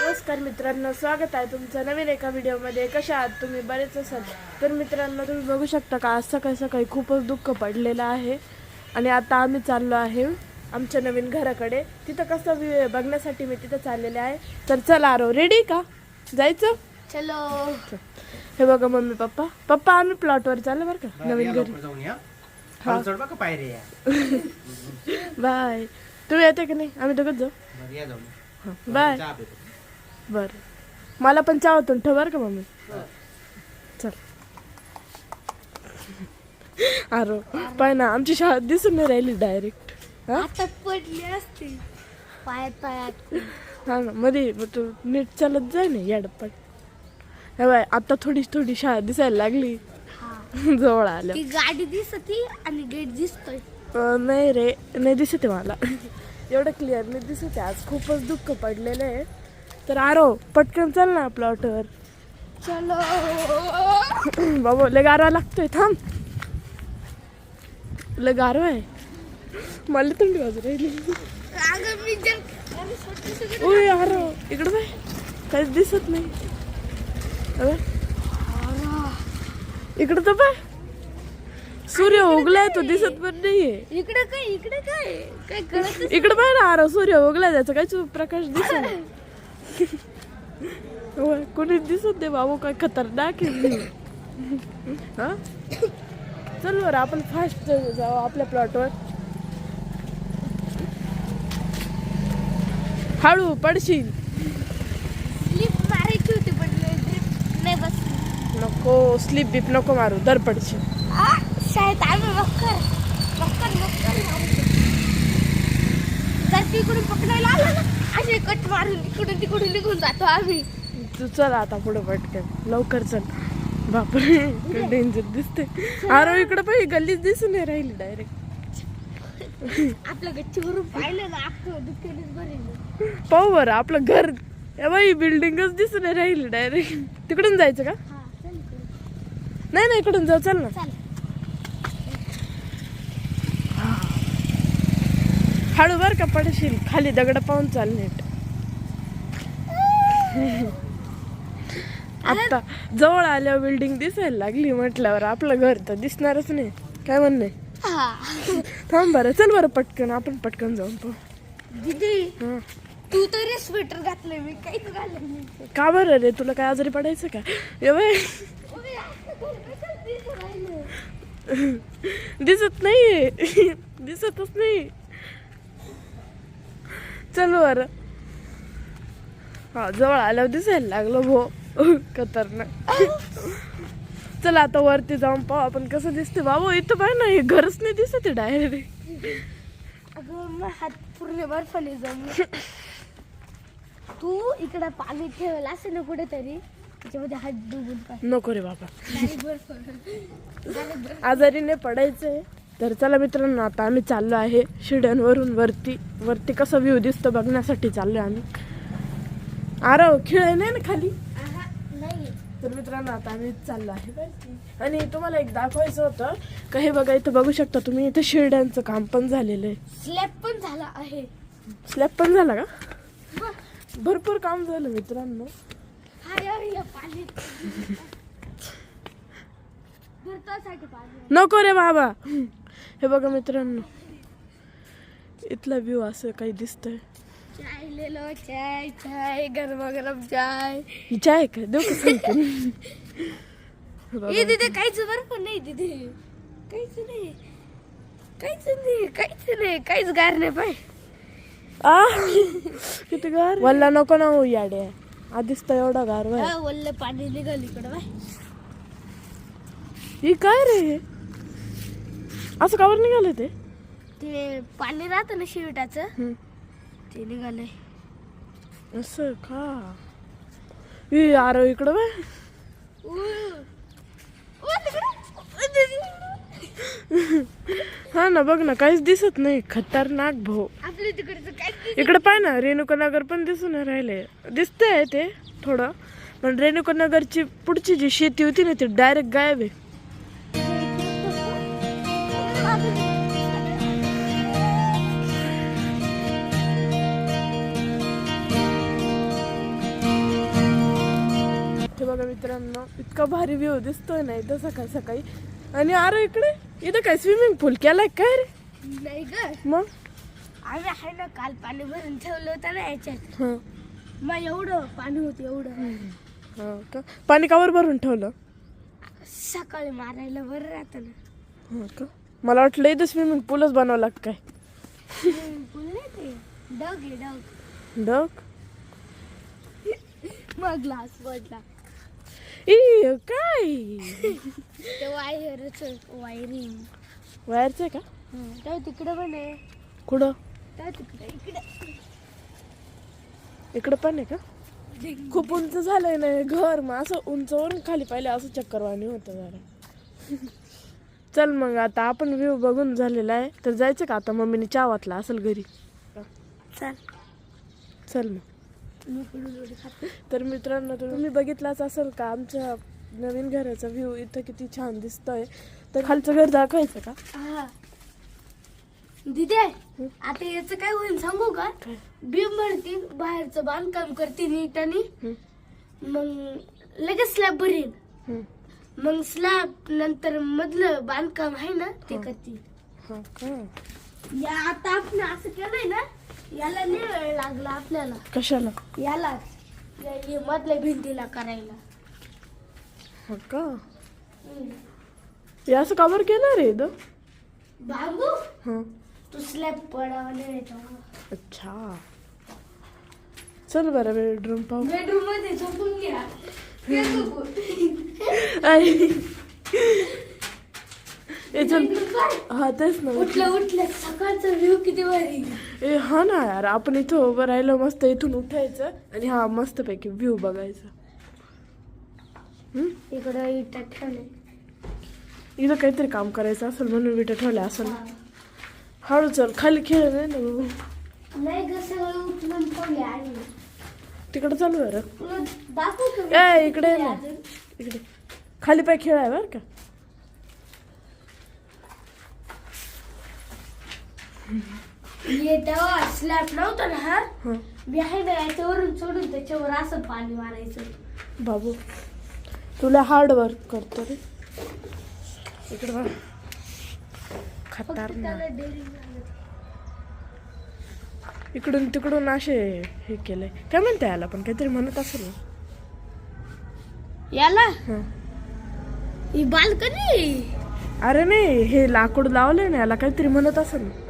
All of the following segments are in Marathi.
नमस्कार मित्रांनो स्वागत आहे तुमचं नवीन एका व्हिडिओमध्ये. कशा आहात तुम्ही? बरेच असाल. तर मित्रांनो तुम्ही बघू शकता का आज सकाळी सकाळी खूपच दुःख पडलेलं आहे. आणि आता आम्ही चाललो आहे आमच्या नवीन घराकडे. तिथं कसं बघण्यासाठी मी तिथं चाललेले आहे. तर चला आरो रेडी का? जायचं? चलो. हे बघा मम्मी पप्पा. पप्पा आम्ही प्लॉटवर चाललो बरं का नवीन घरी. बाय तुम्ही येते की नाही? आम्ही दोघंच जाऊ. बरं, या हं, बाय. चहा पितो. बरं. मला पण चहा होतो. ठेव बरं का मम्मी? चल. अरे पाय ना आमची शाळा दिसून नाही राहिली डायरेक्ट हा? आता पडली असते. पायात पायात हा ना मध्ये मग तू नीट चालत जाय ना याडपट हे बाय आता थोडी थोडी शाळा दिसायला लागली. जवळ आल्या. ती गाडी दिसती आणि गेट दिसतोय. नाही रे नाही दिसते मला. एवढं क्लिअर नाही दिसते आज खूपच दुःख पडलेलं आहे. तर आरो पटकन चल ना प्लॉटवर चलो. बाबा लय गारवा लागतोय थांब. लय गारवा आहे. मला थंडी वाजू राहिली. उय अरे इकडं बाय काहीच दिसत नाही. इकडं तर बाय सूर्य उगलाय तो दिसत पण नाहीये. इकडे काय इकडे काय? काय कळत इकडं ना अरे सूर्य उगलाय त्याचा काहीच प्रकाश दिसत कोणी दिसत नाही बाबू काय खतरनाक आहे हा. चल बरं आपण फास्ट जाऊ आपल्या प्लॉटवर हळू पडशील. स्लिप मारायची होती पण नाही नको स्लीप बीप नको मारू दर पडशील. आ, शाळेत आम्ही मक्कर मक्कर मक्कर जर तिकडून पकडायला आलं ना असे कट मारून इकडून तिकडून निघून जातो आम्ही. तू चल आता पुढे पटकन. लवकर चल. बापरे डेंजर दिसते अरे इकडे पण गल्लीच दिसून नाही राहिली डायरेक्ट आपल्या गच्चीवरून पाहिलं ना दुःखानेच भरेल. पाहू बरं आपलं घर. बाई बिल्डिंगच दिसून नाही राहिली डायरेक्ट तिकडून जायचं का. नाही नाही इकडून जाऊ चल ना. हळू बर का पडशील. खाली दगड पाहून चाल नीट. आता जवळ आल्यावर बिल्डिंग दिसायला लागली म्हटल्यावर आपलं घर तर दिसणारच नाही. काय म्हणणे? हा. थांब बरं चल बरं पटकन आपण पटकन जाऊन पाहू. दीदी. तू तरी स्वेटर घातलंय मी काहीच घातलं नाही. का बरं रे तुला काय आजारी पडायचं का? दिसत नाही दिसतच नाही. चल बरं हा जवळ आल्यावर दिसायला लागलो भो. खतरनाक. चल आता वरती जाऊन पाहू आपण कसं दिसते. बाबू इथं पाय ना हे घरच नाही दिसत डायरेक्ट अगं हात पूर्ण बर्फाने जमले. तू इकडं पाणी ठेवलं असेल ना कुठेतरी त्याच्यामध्ये हात डुबून पाय. नको रे बाबा. आजारी नाही पडायचंय. तर चला मित्रांनो आता आम्ही चाललो आहे शिड्यांवरून वरती. वरती कसं व्ह्यू दिसतो बघण्यासाठी चाललो आम्ही. आरव खेळ नाही ना खाली? तर मित्रांनो आता आम्ही चाललो आहे. वरती. आणि तुम्हाला एक दाखवायचं होतं का हे बघा इथं बघू शकता तुम्ही इथं शिरड्यांचं काम पण झालेलं आहे. स्लॅब पण झाला आहे. स्लॅब पण झाला का? भरपूर काम झालं मित्रांनो. नको रे बाबा. हे बघा मित्रांनो. इथला व्ह्यू असं काही दिसतंय. चाय ले लो चाय चाय गरम गरम चाय. ही चाय का? देऊ का सांगते? हे बघा. ए दीदी काहीच नाही दीदी. काहीच नाही. काहीच नाही काहीच नाही काहीच गार नाही पाय आ? किती गार वल्ला नको ना हो याडे. आधीच तर एवढा गार बाय हा, वल्ल पाणी निघाल इकडं बाय ही काय रे हे? असं कावर निघालं ते? ते पाणी राहतं ना शिवटाचं. ते निघालंय. असं का? आरो इकडं बाय. हा ना बघ ना काहीच दिसत नाही. खतरनाक भाऊ. आपल्या तिकडचं काय इकडे पाय ना रेणुकानगर पण दिसून राहिले दिसतंय ते थोडं पण रेणुकानगरची पुढची जी शेती होती ना ती डायरेक्ट गायब आहे. मित्रांनो इतका भारी व्ह्यू दिसतोय ना इथं सकाळी सकाळी. आणि अरे इकडे इथं काय स्विमिंग पूल केलाय काय रे? नाही ग. मग? आम्ही आहे ना काल पाणी भरून ठेवलं होतं ना याच्यात. हां. मग एवढं पाणी होतं एवढं. हां का? पाणी कावर भरून ठेवलं? सकाळी मारायला बरं राहतं ना. हां का? मला वाटलं इथं स्विमिंग पूलच बनवला का काय. Pool नाही ते. डग आहे डग. डक मग ग्लास पडला ई काय? ते वायरच वायरिंग. वायरचं आहे का? तेव्हा तिकडे पण आहे कुठं? तेव्हा तिकडे इकडे. इकडं पण आहे का? खूप उंच झालंय ना हे घर. मग असं उंचवरून खाली पाहिले असं चक्करवाणी होतं जरा. चल मग आता आपण व्ह्यू बघून झालेला आहे. तर जायचं का आता मम्मीने चहा वाटला असेल घरी? चल. चल मग. तर मित्रांनो तुम्ही बघितलाच असेल का आमच्या नवीन घराचा व्ह्यू इथं किती छान दिसतोय. तर खालचं घर दाखवायचं का? हा. दिदे आता याचं काय होईल सांगू का? बीम भरतील बाहेरचं बांधकाम करते नीट आणि. मग लगेच स्लॅब भरील. मग स्लॅब नंतर मधलं बांधकाम आहे ना ते करतील हा आता आपण असं केलंय ना याला नाही वेळ लागला आपल्याला. कशाला? याला या- मधल्या भिंतीला करायला. हा का? हे असं कावर केलं रे इथं? बांबू? हा. तू स्लॅब पडावा नाही तेव्हा अच्छा. चल बरं बेडरूम पाहू. बेडरूममध्ये झोपून घ्या. ते हा तेच ना. उठलं उठलं. सकाळचा व्ह्यू किती भारी. ए हा ना यार आपण इथं उभं राहिलं मस्त इथून उठायचं आणि हा मस्त पैकी व्ह्यू बघायचा? इकडं ठेवले इथं काहीतरी काम करायचं असेल म्हणून विटा ठेवल्या असेल हळू चल खाली खेळ नाही ना बाबू. नाही ग सगळं उचलून ठेवले आणि तिकडं चालू आहे रे. ए इकडे ना? इकडे. खाली पाय खेळाय बरं का? हे तेव्हा स्लॅब नव्हतं ना हा? हा. मी आहे ना याच्यावरून सोडून त्याच्यावर असं पाणी मारायचं. बाबू तुला हार्ड वर्क करतो रे. इकडे बघ. फक्त खतरनाक त्याला daring लागत. इकडून तिकडून असे हे केलंय काय म्हणते याला पण? काहीतरी म्हणत असेल ना. याला? हा. ही बाल्कनी? अरे नाही हे लाकूड लावलंय ना याला. काहीतरी म्हणत असेल ना.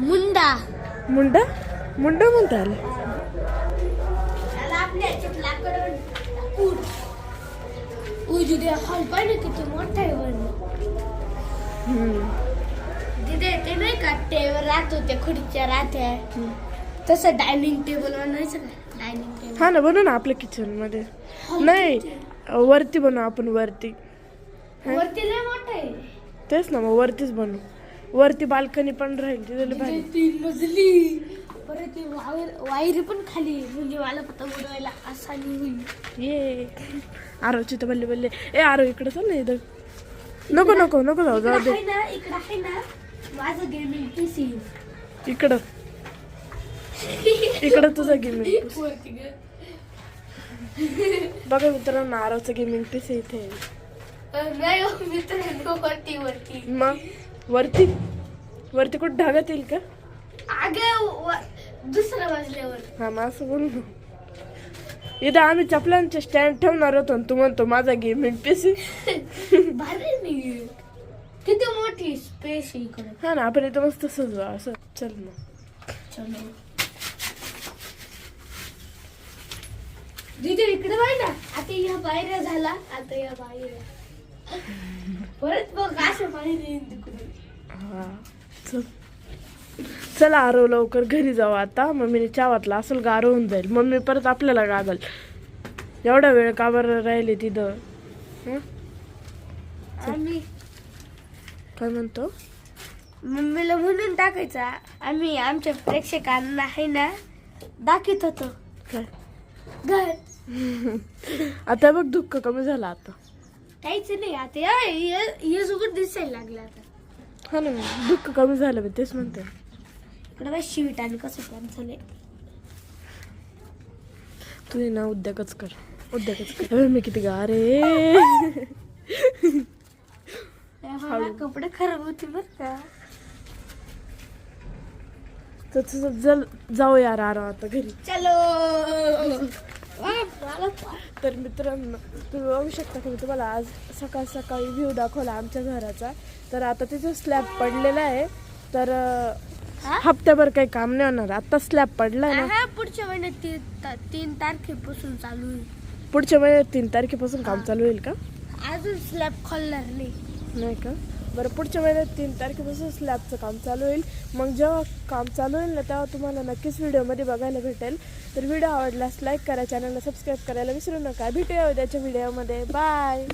मुंडा. मुंडा? मुंडा म्हणता ते नाही का टेबल राहत होते खुर्च्या राहत्या. तसं डायनिंग टेबल बनायचं का डायनिंग टेबल हा ना बनव ना आपल्या किचनमध्ये. नाही वरती बनव आपण वरती. वरती लय मोठं आहे. तेच ना मग वरतीच बनव. वरती बाल्कनी पण राहील तिथे लय भारी. तिथे तीन मजली परत ती वायर वायरी पण खाली. म्हणजे मला पतंग उडवायला आसानी होईल. ये. आरोची तर बल्ले बल्ले. ए आरो इकडे चल ना इथं. नको नको नको जाऊ जाऊ दे. आहे ना इकडं आहे ना माझं गेमिंग पीसी इकडं. इकडं तुझं गेमिंग. बघा मित्रांनो आरोचं गेमिंग पीस इथे आहे. नाही हो, मित्रांनो वरती वरती. मग? वरती वरती कुठं ढागात येईल का? अगं दुसऱ्या मजल्यावर हा मग असं बोल ना. इथं आम्ही चपलांचे स्टँड ठेवणार होतो आणि तू म्हणतो माझा गेमिंग पीस भारी नाही किती मोठी स्पेस इकडे. हा ना आपण इथं मस्त सजू असं. चल मग चलो दीदी इकडे बाय ना. आता या बाहेर झाला आता या बाहेर. परत बघ असं हा. चल. आरव लवकर घरी जाऊ आता. मम्मीने चहा वाटला असेल गार होऊन जाईल. मम्मी परत आपल्याला गागल. एवढा वेळ का बरं राहिले तिथं? हं? काय म्हणतो? मम्मीला म्हणून टाकायचा. आम्ही आमच्या प्रेक्षकांना आहे ना दाखवत होतो. घर. आता बघ दुःख कमी झालं आता. काहीच नाही आता या- सगळं दिसायला लागलं आता. हा ना दुःख कमी झालं मी तेच म्हणते. इकडे बाय शिवीट आणि कसं कॅन्सल आहे. तू हे ना उद्योगच कर उद्योगच मी किती गा रे त्यामुळे कपडे खराब होते बर का. तर तसं जल जाऊ यार आरा आता घरी. चलो. तर मित्रांनो तुम्ही बघू शकता की मी तुम्हाला आज सकाळ सकाळी व्ह्यू दाखवला आमच्या घराचा. तर आता तिथं स्लॅब पडलेला आहे. तर? हप्त्याभर काही काम नाही होणार. आता स्लॅब पडलाय ना. पुढच्या महिन्यात तीन तीन तारखेपासून चालू आहे पुढच्या महिन्यात तीन तारखेपासून काम चालू होईल का? अजून स्लॅब खोलणार नाही. नाही का? बरं पुढच्या महिन्यात तीन तारखेपासून स्लॅबचं काम चालू होईल. मग जेव्हा काम चालू होईल ना तेव्हा तुम्हाला नक्कीच व्हिडिओमध्ये बघायला भेटेल. तर व्हिडिओ आवडल्यास लाईक करा चॅनलला सबस्क्राईब करायला विसरू नका. भेटूया उद्याच्या व्हिडिओमध्ये. बाय